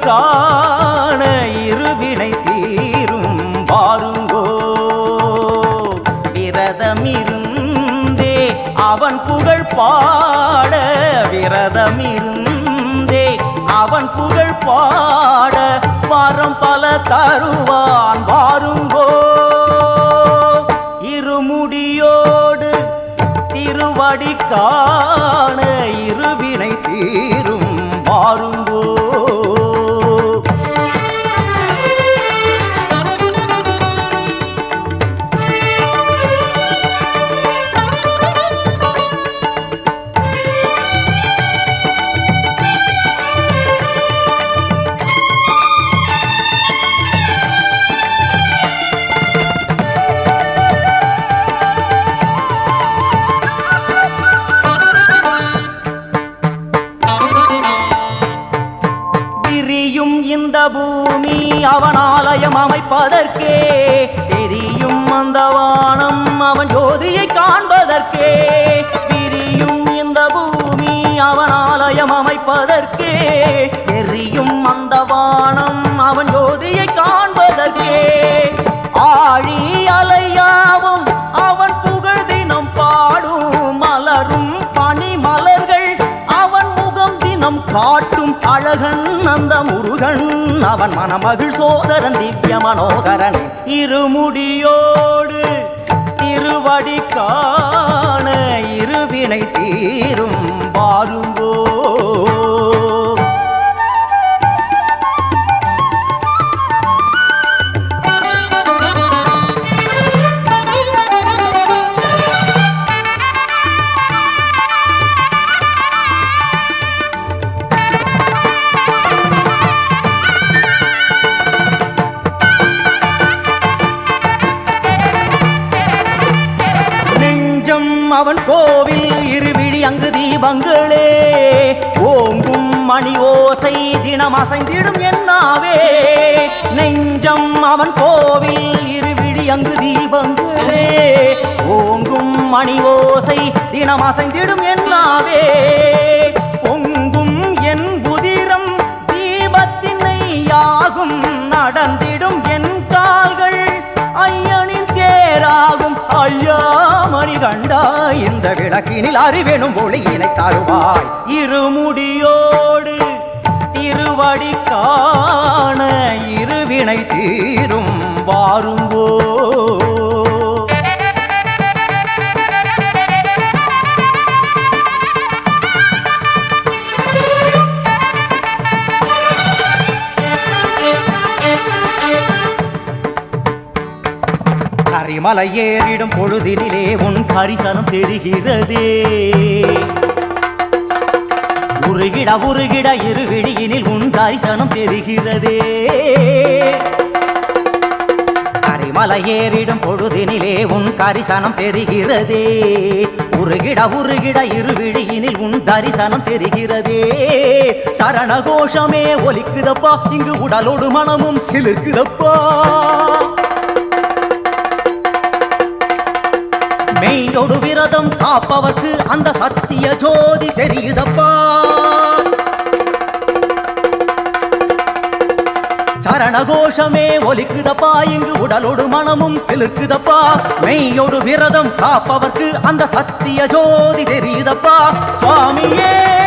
காண இருவினை தீரும் வாருங்கோ. விரதமிருந்தே அவன் புகழ் பாட விரதமிருந்தே அவன் புகழ் பாட பாரம் பல தருவான் பாருங்கோ இருமுடியோடு திருவடிக்கா அழகன் அந்த முருகன். அவன் மணமகிழ் சோதரன் திவ்ய மனோகரன். இருமுடியோடு திருவடி காண இருவினை தீரும் பாருங்கோ. இனம் அசைந்திடும் என்னாவே பொங்கும் என் புதிரம் தீபத்தினை யாகும் நடந்திடும் என் கால்கள் ஐயனின் தேராகும். ஐயா மணி கண்டா இந்த விளக்கினில் அறிவெனும் ஒளியினை தருவாய். இருமுடியோடு திருவடி காண இருவினை தீரும். வாருங்கோ மலை ஏறிடும் பொழுதினிலே உன் கரிசனம் தெரிகிறதே உருகிட உருகிட இருவிழியினில் உன் தரிசனம் தெரிகிறதே கரிமலை ஏறிடும் பொழுதினிலே உன் கரிசனம் தெரிகிறதே உருகிட உருகிட இருவிழியினில் உன் தரிசனம் தெரிகிறதே சரண கோஷமே ஒலிக்குதப்பா இங்கு உடலோடு மனமும் சிலிர்க்குதப்பா. உயிரோடு விரதம் காப்பவர்க்கு அந்த சத்திய ஜோதி தெரியுதப்பா. சரணகோஷமே ஒலிக்குதப்பா இங்கு உடலோடு மனமும் சிலுக்குதப்பா. மெய்யோடு விரதம் காப்பவர்க்கு அந்த சத்திய ஜோதி தெரியுதப்பா. சுவாமியே!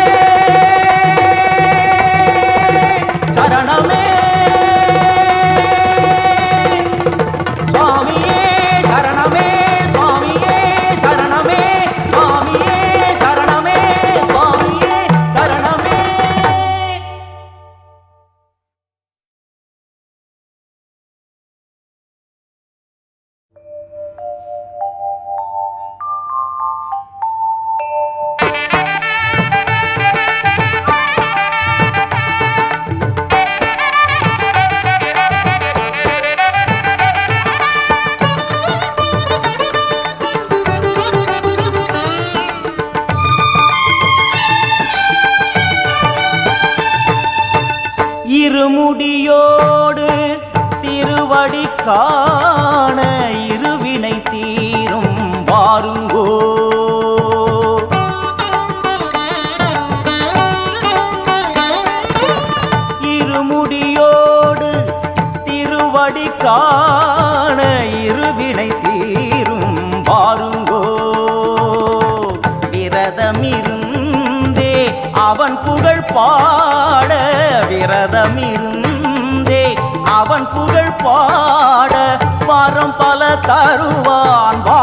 புகழ் பாட வாரம் பல தருவான். வா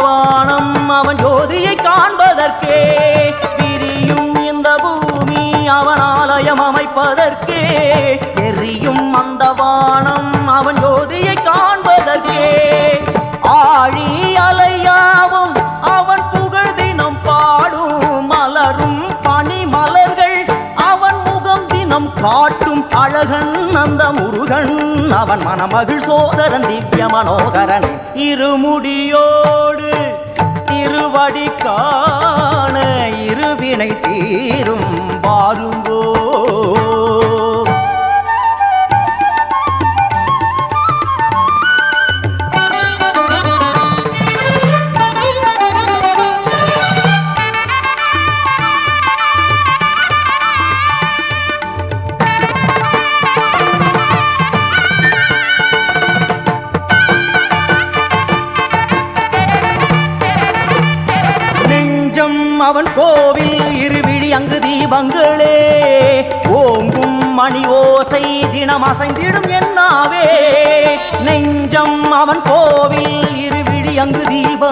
வானம் அவன் ஜோதியை காண்பதற்கே. பிரியும் இந்த பூமி அவன் ஆலயம் அமைப்பதற்கே. எரியும் அந்த வானம் அவன் ஜோதியை காண்பதற்கே. ஆழி அலையாவும் அவன் புகழ் தினம் பாடும். மலரும் பனி மலர்கள் அவன் முகம் தினம் காட்டும். அழகன் அந்த முருகன் அவன் மணமகிழ் சோதரன் திவ்ய மனோகரன் இருமுடியோடு திருவடி காண இருவினை தீரும் பாருங்கோ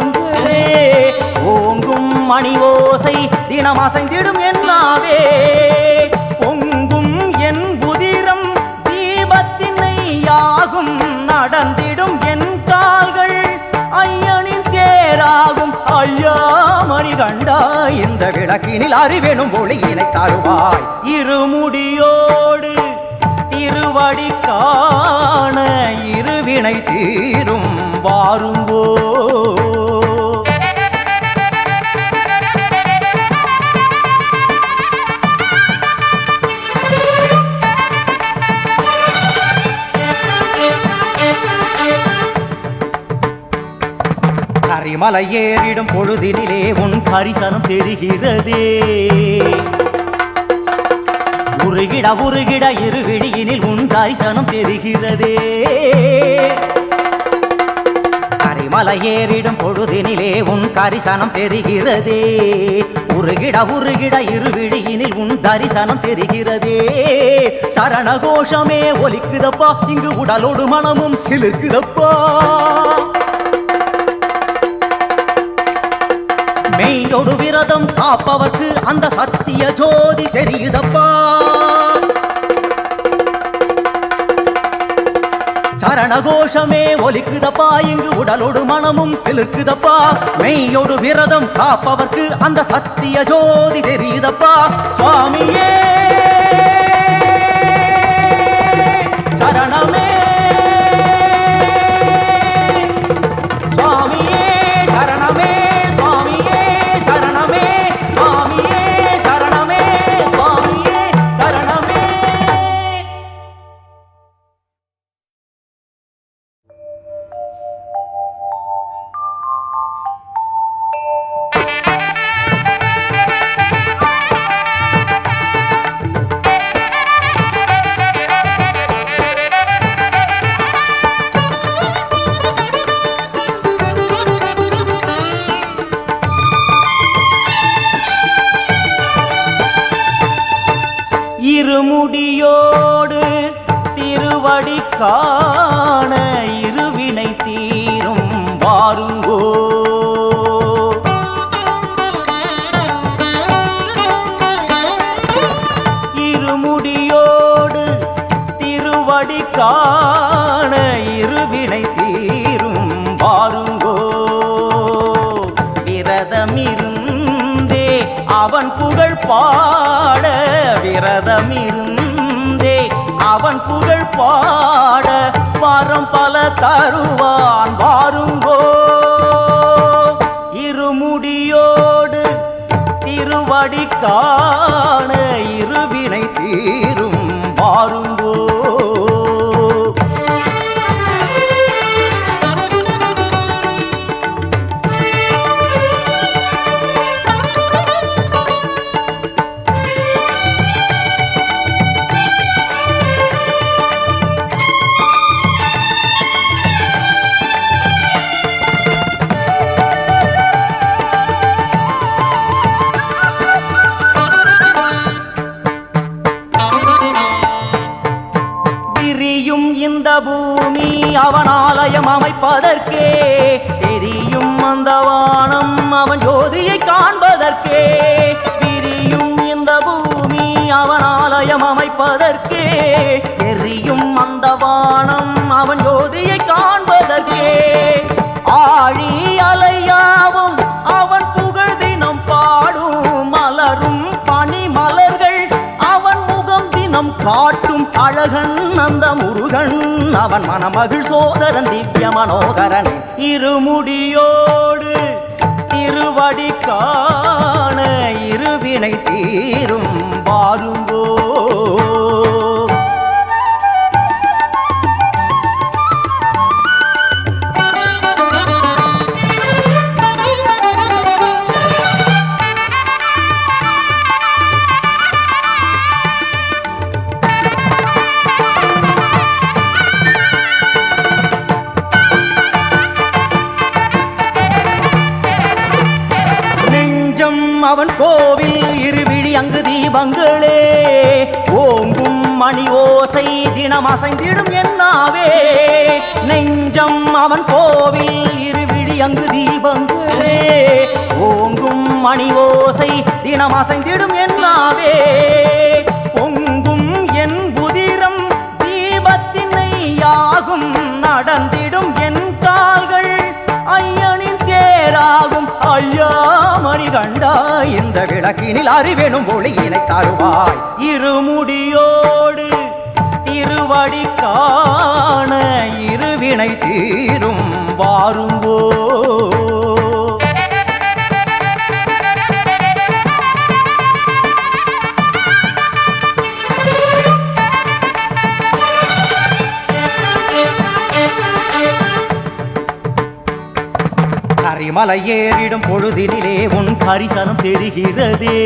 ஓங்குதே ஓங்கும் மணி ஓசை தினம் அசைந்திடும் என்னாவே பொங்கும் என் புதிரம் தீபத்தினை யாகும் நடந்திடும் என் கால்கள் ஐயனின் தேராகும். ஐயா மணி கண்டா இந்த விளக்கினில் அறிவெனும் ஒளியினை தருவாய். இருமுடியோடு திருவடி காண இருவினை தீரும் வாரும்போ கரிமலை ஏறிடும் பொழுதினிலே உன் கரிசனம் தெரிகிறதே. உருகிட உருகிட இருவிழியினில் உன் தரிசனம் தெரிகிறதே. கரிமலை ஏறிடும் பொழுதினிலே உன் கரிசனம் தெரிகிறதே. உருகிட உருகிட இருவிழியினில் உன் தரிசனம் தெரிகிறதே. சரண கோஷமே ஒலிக்குதப்பா இங்கு உடலோடு மனமும் சிலிர்க்குதப்பா. உயிரோடு விரதம் காப்பவர்க்கு அந்த சத்திய ஜோதி தெரியுதப்பா. சரணகோஷமே ஒலிக்குதப்பா இங்கு உடலோடு மனமும் சிலுக்குதப்பா. மெய்யோடு விரதம் காப்பவர்க்கு அந்த சத்திய ஜோதி தெரியுதப்பா. சுவாமியே! விரதமிருந்தே அவன் புகழ் பாட வாரம் பல தருவான் வாருங்கோ. இருமுடியோடு திருவடி காண இருவினை தீரும் வாருங்கோ. அழகன் அந்த முருகன் அவன் மணமகள் சோதரன் திவ்ய மனோகரன். இருமுடியோடு திருவடி காண இருவினை தீரும் பாருங்கோ. அங்கு தீபங்களே. ஓங்கும் மணி ஓசை தினம் அசைந்திடும் என்னாவே பொங்கும் என் புதிரம் தீபத்தினை யாகும். நடந்திடும் என் கால்கள் ஐயனின் தேராகும். ஐயா மணி கண்டாய் இந்த விளக்கினில் அறிவெனும் ஒளியினை தருவாய் இருமுடியோ திருவடி காண இருவினை தீரும் வாருங்கோ. கரிமலை ஏறிடும் பொழுதினிலே உன் கரிசனம் பெறுகிறதே.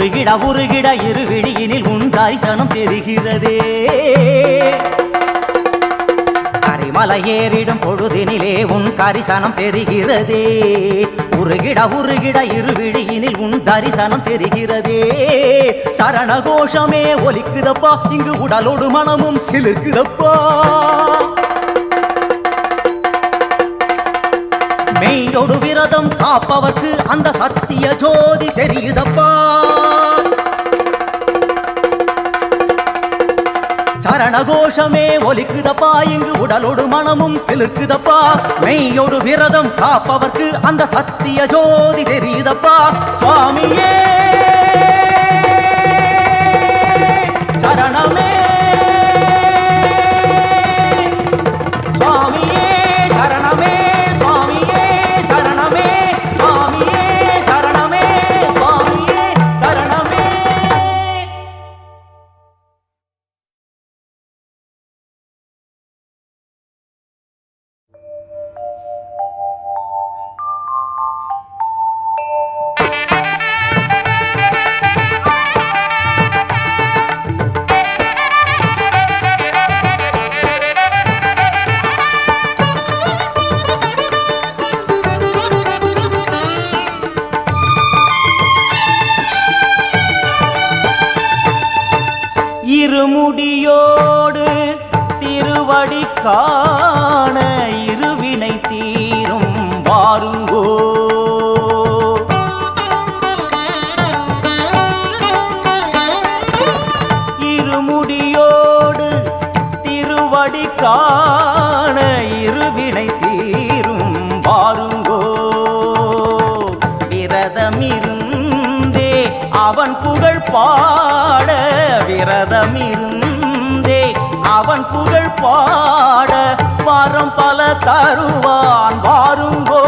உருகிட உருகிட இருவிழியினில் உன் தரிசனம் தெரிகிறதே. கரிமலை ஏறிடும் பொழுதினிலே உன் கரிசனம் தெரிகிறதே. உருகிட உருகிட இருவிழியினில் உன் தரிசனம் தெரிகிறதே. சரண கோஷமே ஒலிக்குதப்பா இங்கு உடலோடு மனமும் சிலிர்க்குதப்பா. மெய்யொடு விரதம் காப்பவர்க்கு அந்த சத்திய ஜோதி தெரியுதப்பா. ஒலிக்குதப்பா இங்கு உடலோடு மனமும் சிலுக்குதப்பா மெய்யோடு விரதம் காப்பவர்க்கு அந்த சத்திய ஜோதி தெரியுதப்பா. சுவாமியே! தருவான் வாருங்கோ.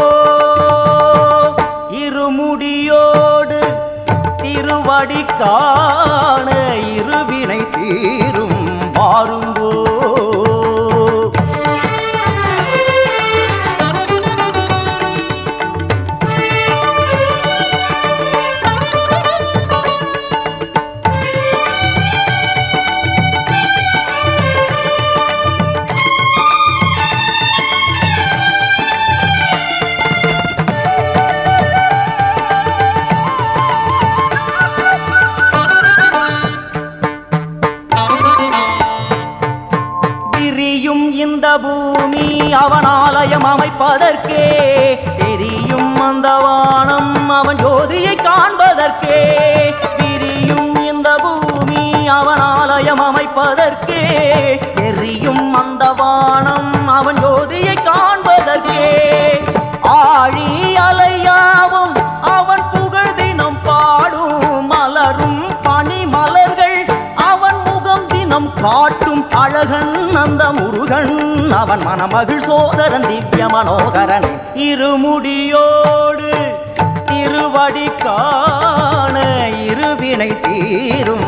இருமுடியோடு திருவடி காண இருவினை தீரும் வாருங்கோ. பூமி அவன் ஆலயம் அமைப்பதற்கே தெரியும் அந்த வானம் அவன் ஜோதியை காண்பதற்கே விரியும் இந்த பூமி அவன் ஆலயம் அமைப்பதற்கே தெரியும் அந்த வானம் அவன் ஜோதியை காண்பதற்கே. ஆழி காட்டும் அழகன் அந்த முருகன் அவன் மணமகிழ் சோதரன் திவ்ய மனோகரன். இருமுடியோடு திருவடி காண இருவினை தீரும்.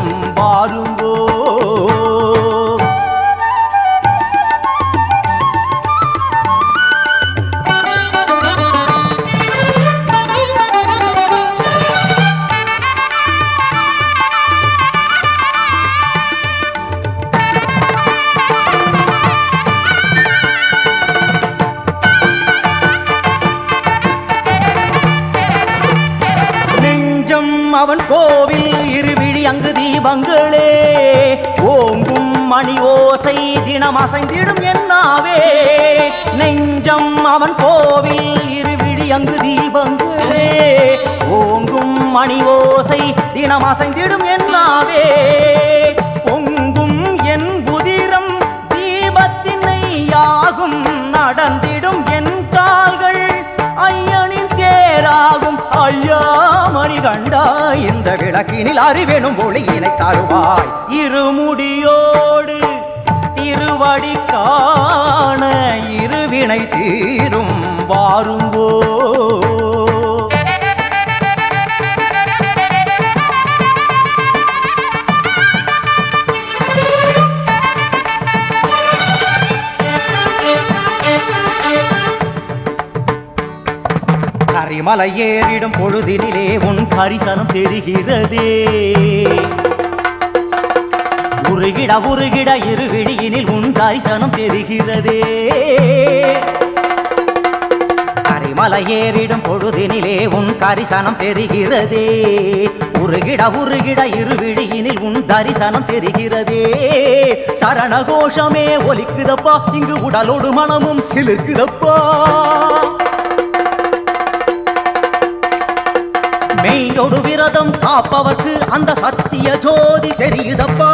அவன் கோவில் இருவிழி அங்கு தீபங்களே ஓங்கும் மணி ஓசை தினம் அசைந்திடும் என்னாவே பொங்கும் என் புதிரம் தீபத்தினை யாகும் நடந்திடும் என் கால்கள் ஐயனின் தேராகும். ஐயா மணி கண்டா இந்த விளக்கினில் அறிவெனும் ஒளியினை தருவாய் இருமுடியோ பாடி காண இருவினை தீரும் வாருங்கோ. கரிமலை ஏறிடும் பொழுதினிலே உன் கரிசனம் தெரிகிறதே. உருகிட உருகிட இருவிழியினில் உன் தரிசனம் தெரிகிறதே. கரிமலை ஏறிடும் பொழுதினிலே உன் கரிசனம் தெரிகிறதே. உருகிட உருகிட இருவிழியினில் உன் தரிசனம் தெரிகிறதே. சரணகோஷமே ஒலிக்குதப்பா இங்கு உடலோடு மனமும் சிலிர்க்குதப்பா. மெய்யொடு விரதம் காப்பவர்க்கு அந்த சத்திய ஜோதி தெரியுதப்பா.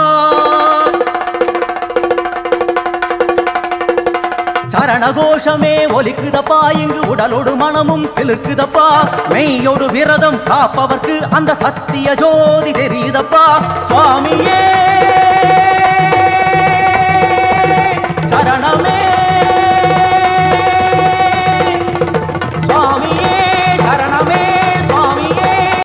சரண கோஷமே ஒலிக்குதப்பா. இங்கு உடலோடு மனமும் சிலுக்குதப்பா. மெய்யோடு விரதம் காப்பவர்க்கு அந்த சத்திய ஜோதி தெரியுதப்பா. சுவாமியே சரணமே